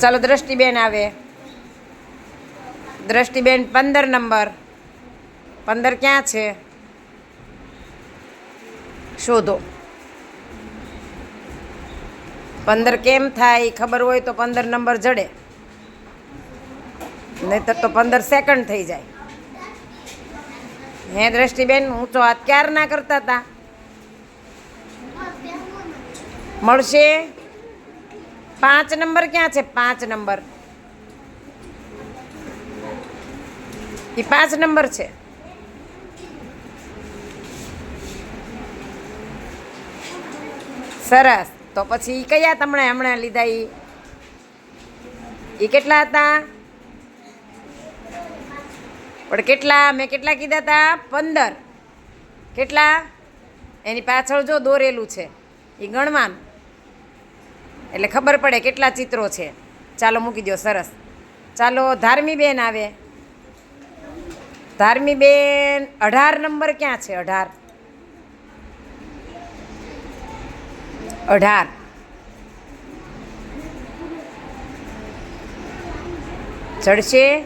ચાલો દ્રષ્ટિબેન આવે. દ્રષ્ટિબેન પંદર નંબર. પંદર ક્યાં છે? શોધો. પંદર કેમ થાય? ખબર હોય તો પંદર નંબર જડે. નહીતર તો પંદર સેકન્ડ થઈ જાય. હે દ્રષ્ટિબેન હું તો હાથ ક્યાર ના કરતા હતા મળશે? પાંચ નંબર ક્યાં છે? પાંચ નંબર. એ પાંચ નંબર છે. સરસ. તો પછી કયા તમને હમણાં લીધા એ એ કેટલા હતા? પણ કેટલા? મેં કેટલા કીધા હતા? પંદર. કેટલા? એની પાછળ જો દોરેલું છે. એ ગણવાનું. એટલે ખબર પડે કેટલા ચિત્રો છે. ચાલો મૂકી દો સરસ. ચાલો, ધાર્મીબેન આવે. ધાર્મીબેન, અઢાર નંબર ક્યાં છે? અઢાર. અઢાર. જડશે.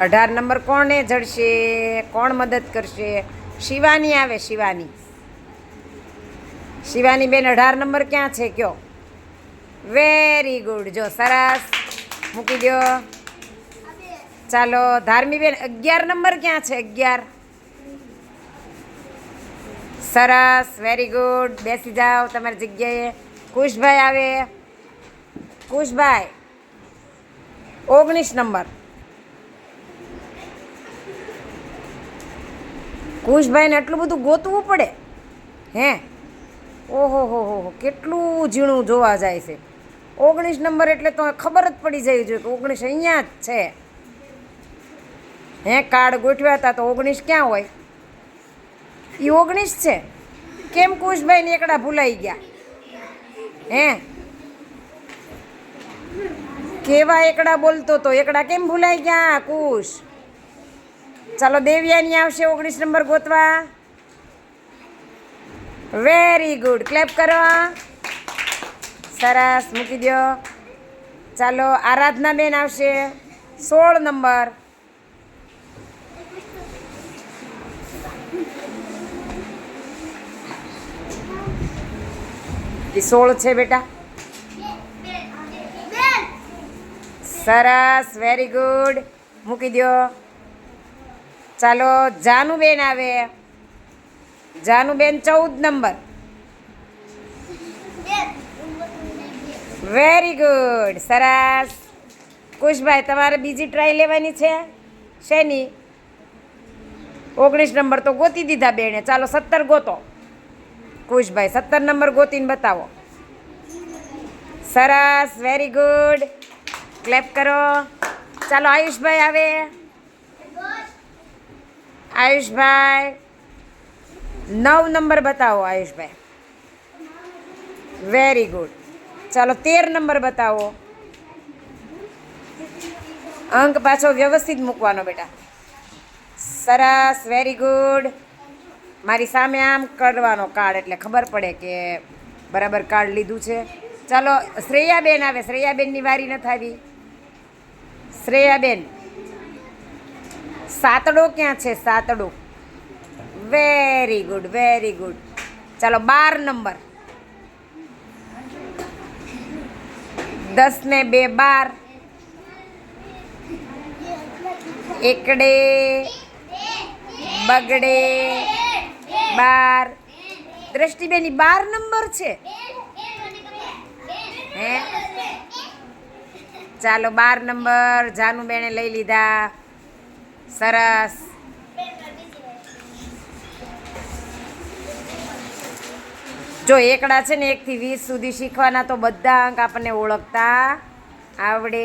અઢાર નંબર કોણે જડશે? કોણ મદદ કરશે? શિવાની આવે, શિવાની. શિવાની બેન અઢાર નંબર ક્યાં છે કયો? વેરી ગુડ જો સરસ. મૂકી દો ચાલો ધાર્મી બેન અગિયાર નંબર ક્યાં છે? અગિયાર. સરસ. વેરી ગુડ બેસી જાઓ તમારી જગ્યાએ. કુશભાઈ આવે. કુશભાઈ, ઓગણીસ નંબર. કુશભાઈને આટલું બધું ગોતવું પડે? હે? ઓહો, હો હો કેટલું ઝીણું જોવા જાય છે. ઓગણીસ નંબર એટલે તો ખબર જ પડી જાય જોઈએ કે ઓગણીસ અહીંયા જ છે. હે, કાર્ડ ગોઠવ્યા હતા તો ઓગણીસ ક્યાં હોય? એ ઓગણીસ છે. કેમ કુશભાઈ ને એકડા ભૂલાઈ ગયા? હે? કેવા એકડા બોલતો તો? એકડા કેમ ભૂલાઈ ગયા, કુશ? ચાલો દેવ્યાની આવશે ઓગણીસ નંબર ગોતવા. વેરી ગુડ ક્લેપ કરો સરસ. મૂકી દો ચાલો, આરાધના બેન આવશે. સોળ નંબર. એ સોળ છે બેટા? સરસ. વેરી ગુડ મૂકી દો ચાલો, જાનુબેન આવે. જાનુબેન ચૌદ નંબર. વેરી ગુડ સરસ. કુશભાઈ, તમારે બીજી ટ્રાય લેવાની છે? શેની? ઓગણીસ નંબર તો ગોતી દીધા બેને. ચાલો સત્તર ગોતો. કુશભાઈ, સત્તર નંબર ગોતીને બતાવો. સરસ. વેરી ગુડ ક્લેપ કરો. ચાલો આયુષભાઈ આવે. આયુષભાઈ નવ નંબર બતાવો, આયુષભાઈ. વેરી ગુડ ચાલો, તેર નંબર બતાવો. અંક પાછો વ્યવસ્થિત મૂકવાનો, બેટા. સરસ વેરી ગુડ મારી સામે આમ કરવાનો કાર્ડ એટલે ખબર પડે કે બરાબર કાર્ડ લીધું છે. ચાલો, શ્રેયાબેન આવે. શ્રેયાબેનની વારી નથી આવી. શ્રેયાબેન, સાતડો ક્યાં છે? સાતડો. વેરી ગુડ વેરી ગુડ ચાલો બાર નંબર દસ ને બે બાર એકડે બગડે બાર દ્રષ્ટિબેની બાર નંબર છે હે ચાલો બાર નંબર જાનુબેને લઈ લીધા સરસ જો એકડા છે ને એકથી વીસ સુધી શીખવાના તો બધા અંક આપણને ઓળખતા આવડે.